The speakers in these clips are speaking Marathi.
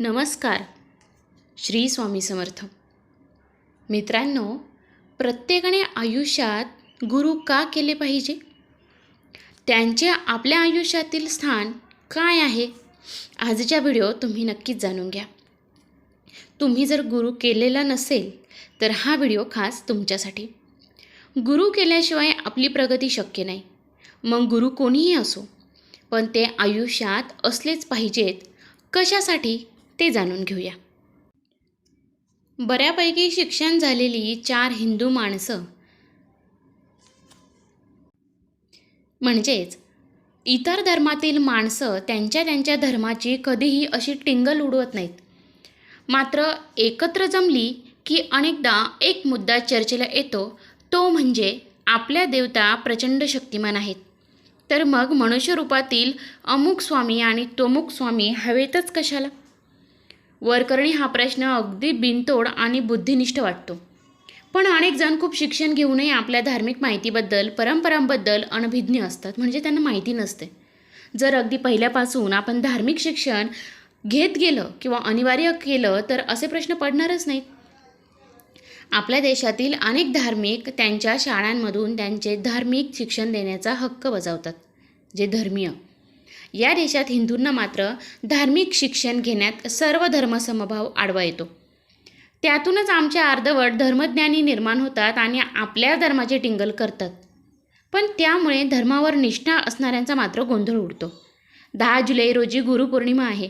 नमस्कार. श्री स्वामी समर्थ. मित्रांनो प्रत्येकाने आयुष्यात गुरु का केले पाहिजे? त्यांचे आपल्या आयुष्यातील स्थान काय आहे? आजच्या व्हिडिओ तुम्ही नक्कीच जाणून घ्या. तुम्ही जर गुरु केलेला नसेल तर हा व्हिडिओ खास तुमच्यासाठी. गुरु केल्याशिवाय आपली प्रगती शक्य नाही. मग गुरु कोणीही असो पण ते आयुष्यात असलेच पाहिजेत कशासाठी? ते जाणून घेऊया. बऱ्यापैकी शिक्षण झालेली चार हिंदू माणसं. म्हणजेच इतर धर्मातील माणसं त्यांच्या त्यांच्या धर्माची कधीही अशी टिंगल उडवत नाहीत. मात्र एकत्र जमली की अनेकदा एक मुद्दा चर्चेला येतो तो म्हणजे आपल्या देवता प्रचंड शक्तिमान आहेत. तर मग मनुष्यरूपातील अमुक स्वामी आणि तोमुक स्वामी हवेतच कशाला? वरकरणी हा प्रश्न अगदी बिनतोड आणि बुद्धिनिष्ठ वाटतो. पण अनेक जण खूप शिक्षण घेऊनही आपल्या धार्मिक माहितीबद्दल परंपरांबद्दल अनभिज्ञ असतात म्हणजे त्यांना माहिती नसते. जर अगदी पहिल्यापासून आपण धार्मिक शिक्षण घेत गेलं किंवा अनिवार्य केलं तर असे प्रश्न पडणारच नाहीत. आपल्या देशातील अनेक धार्मिक त्यांच्या शाळांमधून त्यांचे धार्मिक शिक्षण देण्याचा हक्क बजावतात जे धर्मीय. या देशात हिंदूंना मात्र धार्मिक शिक्षण घेण्यात सर्व धर्मसमभाव आडवा येतो. त्यातूनच आमच्या अर्धवट धर्मज्ञानी निर्माण होतात आणि आपल्या धर्माचे टिंगल करतात. पण त्यामुळे धर्मावर निष्ठा असणाऱ्यांचा मात्र गोंधळ उडतो. दहा जुलै रोजी गुरुपौर्णिमा आहे.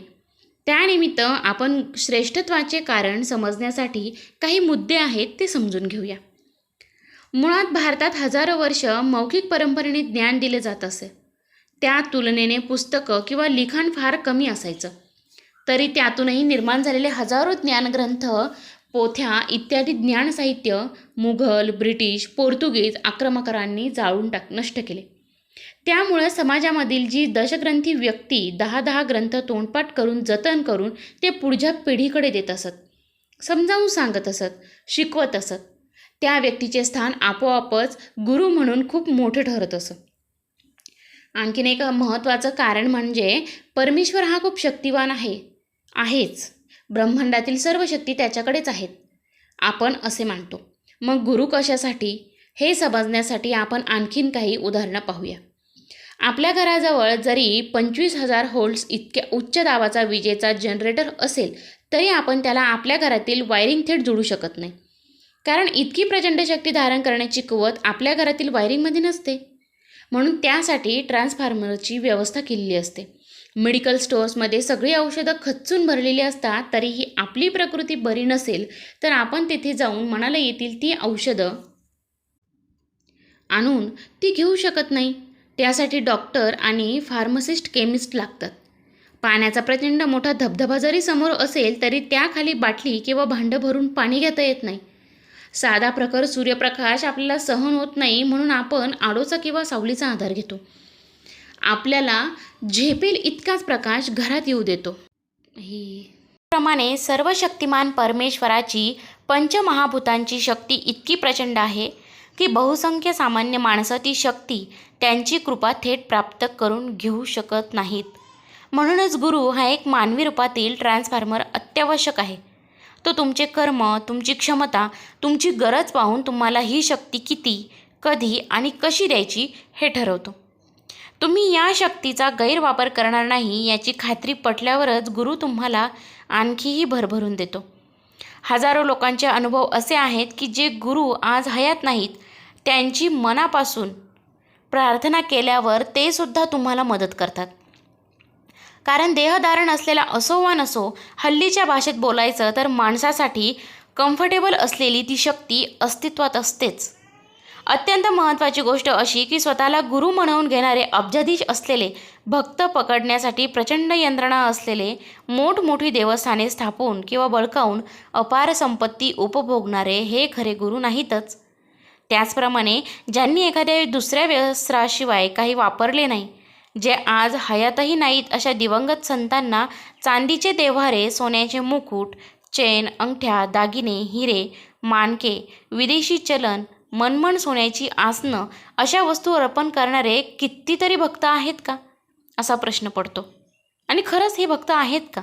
त्यानिमित्त आपण श्रेष्ठत्वाचे कारण समजण्यासाठी काही मुद्दे आहेत ते समजून घेऊया. मुळात भारतात हजारो वर्ष मौखिक परंपरेने ज्ञान दिले जात असे. त्या तुलनेने पुस्तकं किंवा लिखाण फार कमी असायचं. तरी त्यातूनही निर्माण झालेले हजारो ज्ञानग्रंथ पोथ्या इत्यादी ज्ञान साहित्य मुघल ब्रिटिश पोर्तुगीज आक्रमकरांनी जाळून टाक नष्ट केले. त्यामुळं समाजामधील जी दशग्रंथी व्यक्ती दहा दहा ग्रंथ तोंडपाठ करून जतन करून ते पुढच्या पिढीकडे देत असत समजावून सांगत असत शिकवत असत त्या व्यक्तीचे स्थान आपोआपच गुरु म्हणून खूप मोठं ठरत असत आणखीन एक महत्त्वाचं कारण म्हणजे परमेश्वर हा खूप शक्तिवान आहे. आहेच. ब्रह्मांडातील सर्व शक्ती त्याच्याकडेच आहेत. आपण असे मानतो. मग गुरु कशासाठी? हे समजण्यासाठी आपण आणखीन काही उदाहरणं पाहूया. आपल्या घराजवळ जरी पंचवीस हजार होल्ड्स इतक्या उच्च दाबाचा विजेचा जनरेटर असेल तरी आपण त्याला आपल्या घरातील वायरिंग थेट जोडू शकत नाही. कारण इतकी प्रचंड शक्ती धारण करण्याची कुवत आपल्या घरातील वायरिंगमध्ये नसते. म्हणून त्यासाठी ट्रान्सफॉर्मरची व्यवस्था केलेली असते. मेडिकल स्टोअर्समध्ये सगळी औषधं खच्चून भरलेली असतात तरीही आपली प्रकृती बरी नसेल तर आपण तेथे जाऊन मनाला येतील ती औषधं आणून ती घेऊ शकत नाही. त्यासाठी डॉक्टर आणि फार्मसिस्ट केमिस्ट लागतात. पाण्याचा प्रचंड मोठा धबधबा जरी समोर असेल तरी त्याखाली बाटली किंवा भांडं भरून पाणी घेता येत नाही. साधा प्रखर सूर्यप्रकाश आपल्याला सहन होत नाही म्हणून आपण आडोचा किंवा सावलीचा आधार घेतो. आपल्याला झेपेल इतकाच प्रकाश घरात येऊ देतो. ही प्रमाणे सर्व शक्तिमान परमेश्वराची पंचमहाभूतांची शक्ती इतकी प्रचंड आहे की बहुसंख्य सामान्य माणसं ती शक्ती त्यांची कृपा थेट प्राप्त करून घेऊ शकत नाहीत. म्हणूनच गुरु हा एक मानवी रूपातील ट्रान्सफॉर्मर अत्यावश्यक आहे. तो तुमचे कर्म तुमची क्षमता तुमची गरज पाहून तुम्हाला ही शक्ती किती कधी आणि कशी द्यायची हे ठरवतो. तुम्ही या शक्तीचा गैरवापर करणार नाही याची खात्री पटल्यावरच गुरु तुम्हाला आणखीही भरभरून देतो. हजारो लोकांचे अनुभव असे आहेत की जे गुरु आज हयात नाहीत त्यांची मनापासून प्रार्थना केल्यावर ते सुद्धा तुम्हाला मदत करतात. कारण देहधारण असलेला असो वा नसो हल्लीच्या भाषेत बोलायचं तर माणसासाठी कम्फर्टेबल असलेली ती शक्ती अस्तित्वात असतेच. अत्यंत महत्त्वाची गोष्ट अशी की स्वतःला गुरु म्हणवून घेणारे अब्जाधीश असलेले भक्त पकडण्यासाठी प्रचंड यंत्रणा असलेले मोठमोठी देवस्थाने स्थापून किंवा बळकावून अपार संपत्ती उपभोगणारे हे खरे गुरु नाहीतच. त्याचप्रमाणे ज्यांनी एखाद्या दुसऱ्या व्यवसायाशिवाय काही वापरले नाही जे आज हयातही नाहीत अशा दिवंगत संतांना चांदीचे देव्हारे सोन्याचे मुकुट चेन अंगठ्या दागिने हिरे मानके विदेशी चलन मनमन सोन्याची आसनं अशा वस्तू अर्पण करणारे कितीतरी भक्त आहेत का? असा प्रश्न पडतो. आणि खरंच हे भक्त आहेत का?